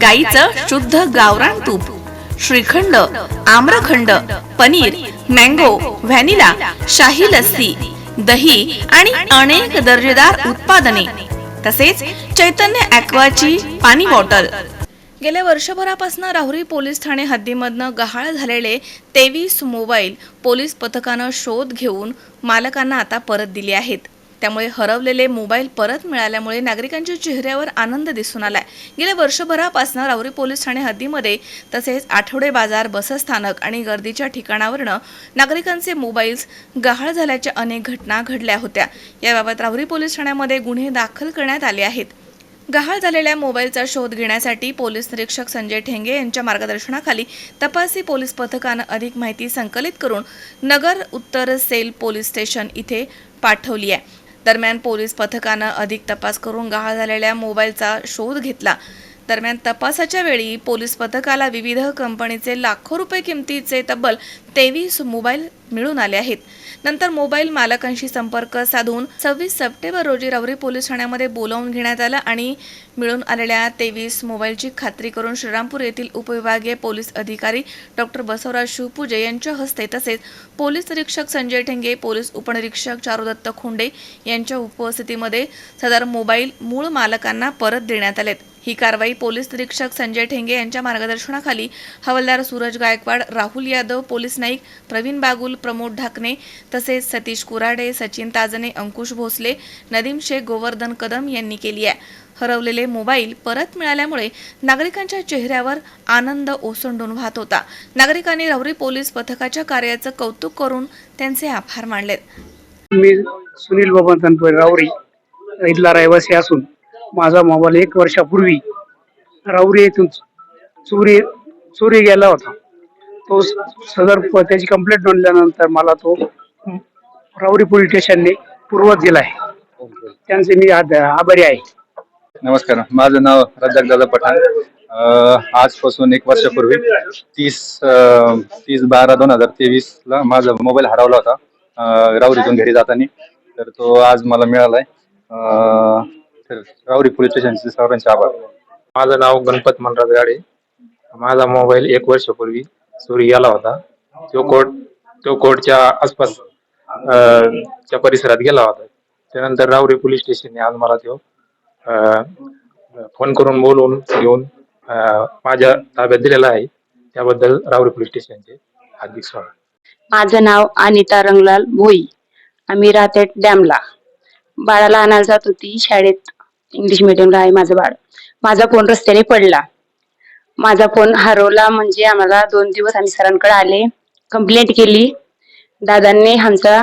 गाईचं शुद्ध गावरान तूप श्रीखंड आम्रखंड पनीर मँगो व्हॅनिला शाही लस्सी दही आणि अनेक दर्जेदार उत्पादने तसेच चैतन्य ॲक्वाची पाणी बॉटल. गेल्या वर्षभरापासून राहुरी पोलीस ठाणे हद्दीमधनं गहाळ झालेले तेवीस मोबाईल पोलीस पथकानं शोध घेऊन मालकांना आता परत दिले आहेत. त्यामुळे हरवलेले मोबाईल परत मिळाल्यामुळे नागरिकांच्या चेहऱ्यावर आनंद दिसून आलाय. गेल्या वर्षभरापासून रावरी पोलीस ठाणे हद्दीमध्ये तसेच आठवडे बाजार बसस्थानक आणि गर्दीच्या ठिकाणावरनं नागरिकांचे मोबाईल्स गहाळ झाल्याच्या अनेक घटना घडल्या होत्या. याबाबत रावरी पोलीस ठाण्यामध्ये गुन्हे दाखल करण्यात आले आहेत. गहाळ झालेल्या मोबाईलचा शोध घेण्यासाठी पोलीस निरीक्षक संजय ठेंगे यांच्या मार्गदर्शनाखाली तपासी पोलीस पथकानं अधिक माहिती संकलित करून नगर उत्तर सेल पोलीस स्टेशन इथे पाठवली आहे. दरम्यान पोलीस पथकानं अधिक तपास करून गहाळ झालेल्या मोबाईलचा शोध घेतला. दरम्यान तपासाच्या वेळी पोलीस पथकाला विविध कंपनीचे लाखो रुपये किमतीचे तब्बल तेवीस मोबाईल मिळून आले आहेत. नंतर मोबाईल मालकांशी संपर्क साधून सव्वीस सप्टेंबर रोजी रावरी पोलीस ठाण्यामध्ये बोलावून घेण्यात आलं आणि मिळून आलेल्या तेवीस मोबाईलची खात्री करून श्रीरामपूर येथील उपविभागीय पोलीस अधिकारी डॉक्टर बसवराज शिवपूजे यांच्या हस्ते तसेच पोलीस निरीक्षक संजय ठेंगे पोलीस उपनिरीक्षक चारुदत्त खोंडे यांच्या उपस्थितीमध्ये सदर मोबाईल मूळ मालकांना परत देण्यात आलेत. ही कारवाई पोलीस निरीक्षक संजय ठेंगे यांच्या मार्गदर्शनाखाली हवालदार सूरज गायकवाड राहुल यादव पोलीस नाईक प्रवीण बागुल प्रमोद ढाकणे तसेच सतीश कुराडे सचिन ताजने अंकुश भोसले नदीम शेख गोवर्धन कदम यांनी केली आहे. हरवलेले मोबाईल परत मिळाल्यामुळे नागरिकांच्या चेहऱ्यावर आनंद ओसंडून वाहत होता. नागरिकांनी रवरी पोलीस पथकाच्या कार्याचं कौतुक करून त्यांचे आभार मानलेत. मी सुनील बाबा रावरी इथला रहिवासी असून माझा मोबाईल एक वर्षापूर्वी राऊरी येथून चोरी चोरी गेला होता. तो सदर प- त्याची कंप्लेंट नोंदल्यानंतर मला तो राऊरी पोलीस स्टेशनने पूर्वत दिला आहे. त्यांचे मी आभारी आहे. नमस्कार. माझं नाव रजाक दादा पठाण. आजपासून एक वर्षापूर्वी तीस तीस बारा दोन हजार तेवीस ला माझा मोबाईल हरवला होता राऊरीतून घरी जाताना. तर तो आज मला मिळाला आहे रावरी पोलीस स्टेशनचे सर्वांचे आभार. माझं नाव गणपत मनराज गाडे. माझा मोबाईल एक वर्षापूर्वी चोरी गेला होता. तो कोर्ट तो कोर्टच्या आसपास च्या परिसरात गेला होता. त्यानंतर रावरी पोलीस स्टेशनने आज मला तो अं, फोन करून बोलवून घेऊन माझ्या ताब्यात दिलेला आहे. त्याबद्दल रावरी पोलीस स्टेशनचे हार्दिक स्वागत. माझं नाव अनिता रंगलाल भोई. आम्ही राहते डॅमला. बाळाला आणायला जात होती शाळेत. इंग्लिश मिडियमला आहे माझं बाळ. माझा फोन रस्त्याने पडला. माझा फोन हरवला म्हणजे आम्हाला दोन दिवस आम्ही सरांकडे आले. कंप्लेंट केली. दादांनी आमचा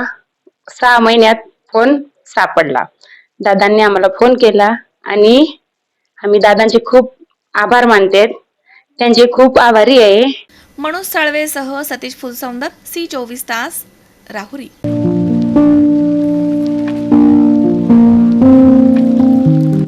सहा महिन्यात फोन सापडला. दादांनी आम्हाला फोन केला आणि आम्ही दादांचे खूप आभार मानते. त्यांचे खूप आभारी आहे. मनोज साळवेसह सतीश फुलसौंदर सी चोवीस तास राहुरी.